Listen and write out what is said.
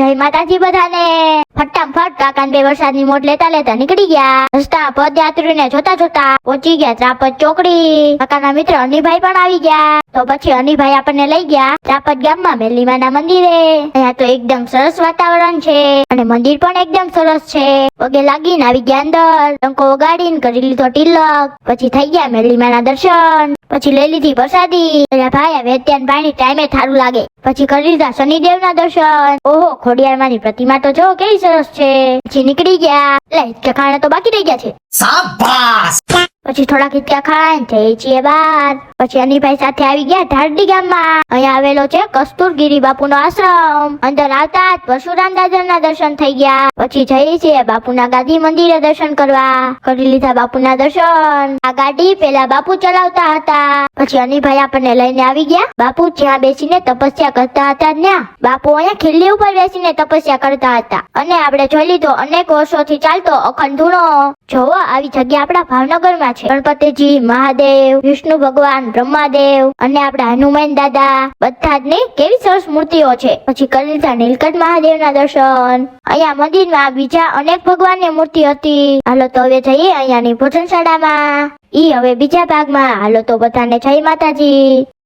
જય માતાજી બધાને. ફટાફટ કાકાને બે વરસાદની મોટ લેતા લેતા નીકળી ગયા. રસ્તા પદયાત્રીને જોતા જોતા પહોંચી ગયા ત્રાપદ ચોકડી. કાકાના મિત્ર અનિભાઈ પણ આવી ગયા. તો પછી અનિભાઈ આપણને લઈ ગયા ત્રાપદ ગામમાં મેલીમાના મંદિરે. અહીંયા તો એકદમ સરસ વાતાવરણ છે અને મંદિર પણ એકદમ સરસ છે. પગે લાગીને આવી ગયા અંદર. ટંકો વગાડીને કરી લીધો તિલક. પછી થઈ ગયા મેલીમાના દર્શન. પછી લઈ લીધી પ્રસાદી. ભાઈ વેત્યાન પાણી ટાઈમે થારું લાગે. પછી કરી લીધા શનિદેવ ના દર્શન. ઓહો ખોડિયાર પ્રતિમા તો જો કેવી સરસ છે. પછી નીકળી ગયા. લે હિચકા ખાણા તો બાકી રહી ગયા છે. શાબાશ! પછી થોડાક હિચકા ખાઈને જઈએ છીએ બાર પછી અનિભાઈ સાથે આવી ગયા ધારડી ગામમાં. અહીંયા આવેલો છે કસ્તુરગીરી બાપુનો આશ્રમ. અંદર આવતા જ પરશુરામ દાદાના દર્શન થઈ ગયા. પછી જઈએ છીએ બાપુના ગાદી મંદિરે દર્શન કરવા. કરી લીધા બાપુના દર્શન. આ ગાડી પેલા બાપુ ચલાવતા હતા. પછી અનિભાઈ આપણને લઈને આવી ગયા. બાપુ જ્યાં બેસીને તપસ્યા કરતા હતા ત્યાં. બાપુ અહીંયા ખીલ્લી ઉપર બેસીને તપસ્યા કરતા હતા. અને આપણે જોઈ લીધો, અનેક વર્ષોથી ચાલતો અખંડ ધૂણો જોવો, આવી જગ્યા આપણા ભાવનગરમાં છે. ગણપતિજી, મહાદેવ, વિષ્ણુ ભગવાન, બ્રહ્માદેવ અને આપણા હનુમાન દાદા. બધા જ ની કેવી સરસ મૂર્તિઓ છે. પછી કરી નીલકંઠ મહાદેવના દર્શન. અહીંયા મંદિરમાં બીજા અનેક ભગવાનની મૂર્તિ હતી. હાલો તો હવે જઈએ અહીંયાની ભોજનશાળામાં. ઈ હવે બીજા ભાગમાં. હાલો તો બધાને જય માતાજી.